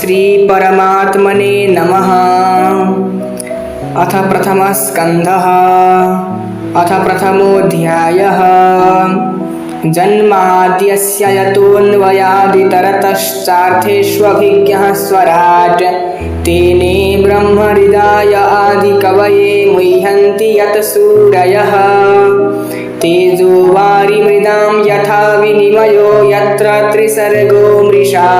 श्रीपरमात्मने नमः। अथ प्रथमस्कन्धः। अथ प्रथमोऽध्यायः। जन्माद्यस्य यतोऽन्वयादितरतश्चार्थेष्वभिज्ञः स्वराट्। तेने ब्रह्महृदाय आदिकवये मुह्यन्ति यत् सूरयः तेजो वारिमृदां यथा विनिमयो यत्र त्रिसर्गो मृषा।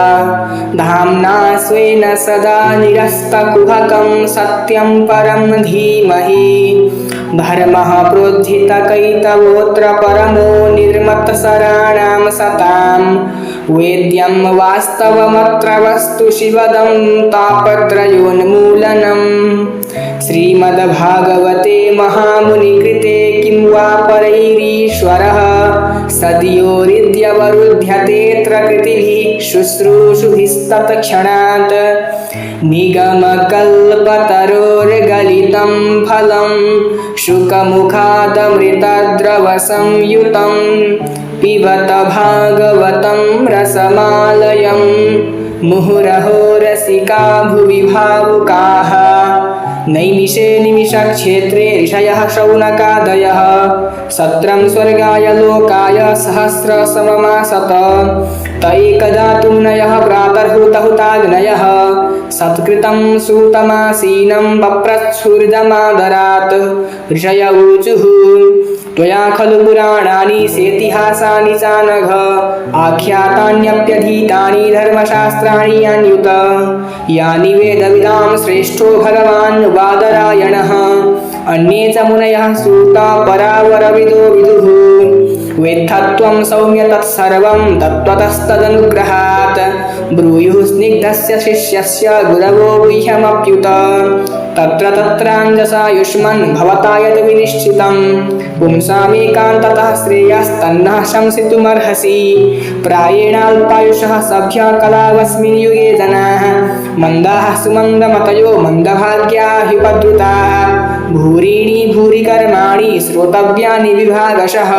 धाम्ना स्वेन सदा निरस्तकुहकं सत्यं परं धीमहि। धर्मः प्रोद्धितकैतवोऽत्र परमो निर्मत्सराणां सतां। वेद्यं वास्तवमत्र वस्तु शिवदं तापत्रयोन्मूलनम् श्रीमद्भागवते महामुनिकृते किं वा परैरीश्वरः? सद्योरिद्यवरुध्यतेऽत्र कृतिभिः शुश्रूषुभिस्तत्क्षणात् निगमकल्पतरोर्गलितं फलं शुकमुखादमृतद्रवसंयुतं पिबत भागवतं रसमालयं। मुहुरहो रसिका भुवि भावुकाः नैमिषे निमिषक्षेत्रे ऋषयः शौनकादयः। सत्रं स्वर्गाय लोकाय सहस्रसममासत तैकदा तुम्नयः प्रातर्हुतहुताग्नयः। सत्कृतं सूतमासीनं पप्रच्छुर्दमादरात् ऋषय ऊचुः त्वया खलु पुराणानि सेतिहासानि चानघ। आख्यातान्यप्यधीतानि धर्मशास्त्राणि यान्युत। यानि वेदविदां श्रेष्ठो भगवान् बादरायणः अन्ये च मुनयः सूता परावरविदो विदुः। वेत्थत्वं सौम्य तत्सर्वं तत्त्वतस्तदनुग्रहात् ब्रूयुः स्निग्धस्य शिष्यस्य गुरवो गुह्यमप्युत तत्र तत्राञ्जसायुष्मन् भवता यद् विनिश्चितं पुंसामेकान्ततः श्रेयस्तन्नः शंसितुमर्हसि प्रायेणाल्पायुषः सभ्य कलावस्मिन् युगे जनाः मन्दाः सुमन्दमतयो मन्दभाग्या ह्युपद्रुताः भूरीणि भूरि कर्माणि श्रोतव्यानि विभागशः।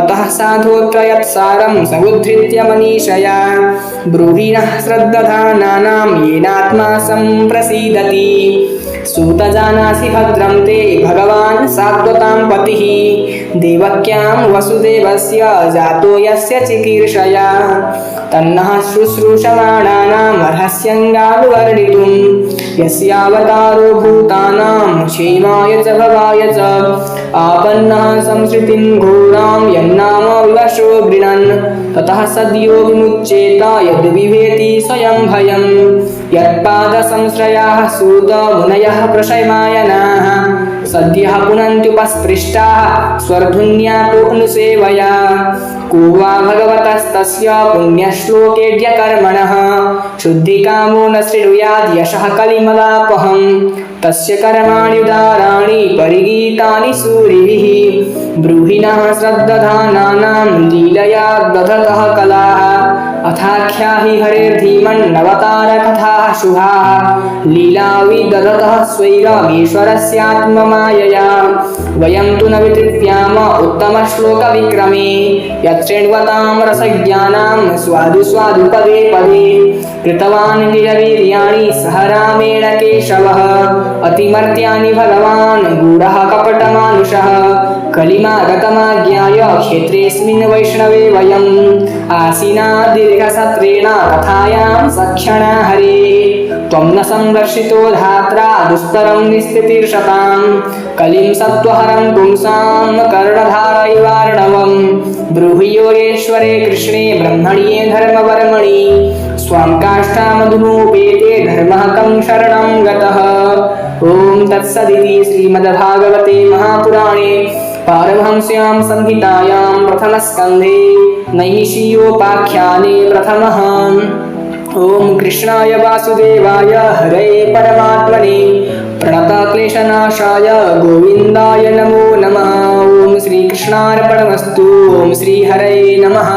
अतः साधोऽत्र यत्सारं समुद्धृत्य मनीषया। ब्रूहिणः श्रद्दधानानां येनात्मा सम्प्रसीदति सूत जानासि भद्रं ते भगवान् सात्वतां पतिः देवक्यां वसुदेवस्य जातो यस्य चिकीर्षया तन्नः शुश्रूषमाणानां रहस्यङ्गानुवर्णितुं यस्यावतारो भूतानां क्षेमाय च भवाय च आपन्नः संसृतिं घोरां यन्नाम विवशो गृणन्। ततः सद्यो विमुच्येत यद्विभेति स्वयं भयं यत्पादसंश्रयाः सूत मुनयः प्रशयमायनाः। सद्यः पुनन्त्युपस्पृष्टाः स्वर्धुन्यापोऽनुसेवया को वा भगवतस्तस्य पुण्यश्लोकेड्यकर्मणः शुद्धिकामो न शृणुयाद् यशः कलिमलापहं तस्य कर्माण्युदाराणि परिगीतानि सूरिभिः। ब्रूहिणः श्रद्दधानानां लीलया दधतः कलाः अथाख्या हि हरेर्धीमन्नवतारकथाः शुभाः स्वैरमीश्वरस्यात्ममायया वयं तु न वितृप्याम उत्तमश्लोकविक्रमे। यच्छृण्वतां रसज्ञानां स्वादु स्वादु पदे कृतवान् निजवीर्याणि सह रामेण केशवः। अतिमर्त्यानि भगवान् गूढः कपटमानुषः कलिमागतमाज्ञाय क्षेत्रेऽस्मिन् वैष्णवे वयम्। आसीना दीर्घसत्रेण कथायां सक्षणा हरे। त्वं न धात्रा दुस्तरं कलिं सत्त्वहरं पुंसां ब्रूहि योगेश्वरे कृष्णे धर्मवर्मणि। स्वां धर्मः कं शरणं गतः। ॐ तत्सदिति श्रीमद्भागवते महापुराणे पारमहंस्यां संहितायां प्रथमस्कन्धे। नैमिषीयोपाख्याने प्रथमः। ॐ कृष्णाय वासुदेवाय हरे परमात्मने। प्रणतक्लेशनाशाय गोविन्दाय नमो नमः। ॐ श्रीकृष्णार्पणमस्तु। ॐ श्रीहरये नमः